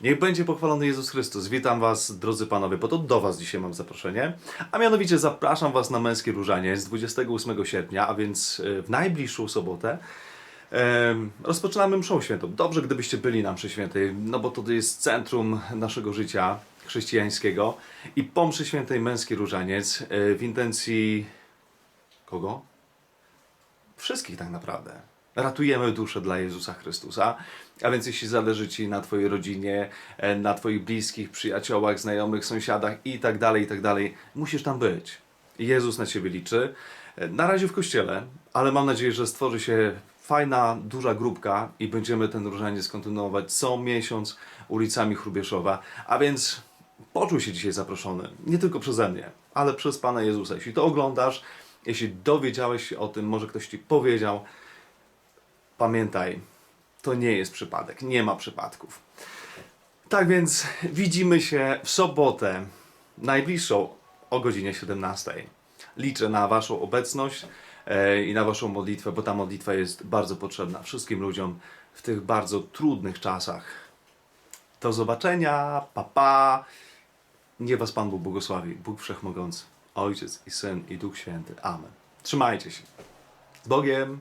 Niech będzie pochwalony Jezus Chrystus. Witam Was, drodzy panowie, bo to do Was dzisiaj mam zaproszenie. A mianowicie zapraszam Was na męski różaniec 28 sierpnia, a więc e, w najbliższą sobotę. Rozpoczynamy mszą świętą. Dobrze, gdybyście byli na mszy świętej, no bo to jest centrum naszego życia chrześcijańskiego. I po mszy świętej męski różaniec e, w intencji kogo? Wszystkich tak naprawdę. Ratujemy duszę dla Jezusa Chrystusa. A więc jeśli zależy Ci na Twojej rodzinie, e, na Twoich bliskich, przyjaciołach, znajomych, sąsiadach i tak dalej, i tak dalej, musisz tam być. Jezus na Ciebie liczy. E, Na razie w kościele, ale mam nadzieję, że stworzy się fajna, duża grupka i będziemy ten różaniec kontynuować co miesiąc ulicami Chrubieszowa. A więc poczuj się dzisiaj zaproszony, nie tylko przeze mnie, ale przez Pana Jezusa. Jeśli to oglądasz, jeśli dowiedziałeś się o tym, może ktoś Ci powiedział, pamiętaj, to nie jest przypadek, nie ma przypadków. Tak więc widzimy się w sobotę, najbliższą o godzinie 17. Liczę na Waszą obecność e, i na Waszą modlitwę, bo ta modlitwa jest bardzo potrzebna wszystkim ludziom w tych bardzo trudnych czasach. Do zobaczenia, papa. Pa. Niech Was Pan Bóg błogosławi, Bóg Wszechmogący, Ojciec i Syn i Duch Święty. Amen. Trzymajcie się. Z Bogiem!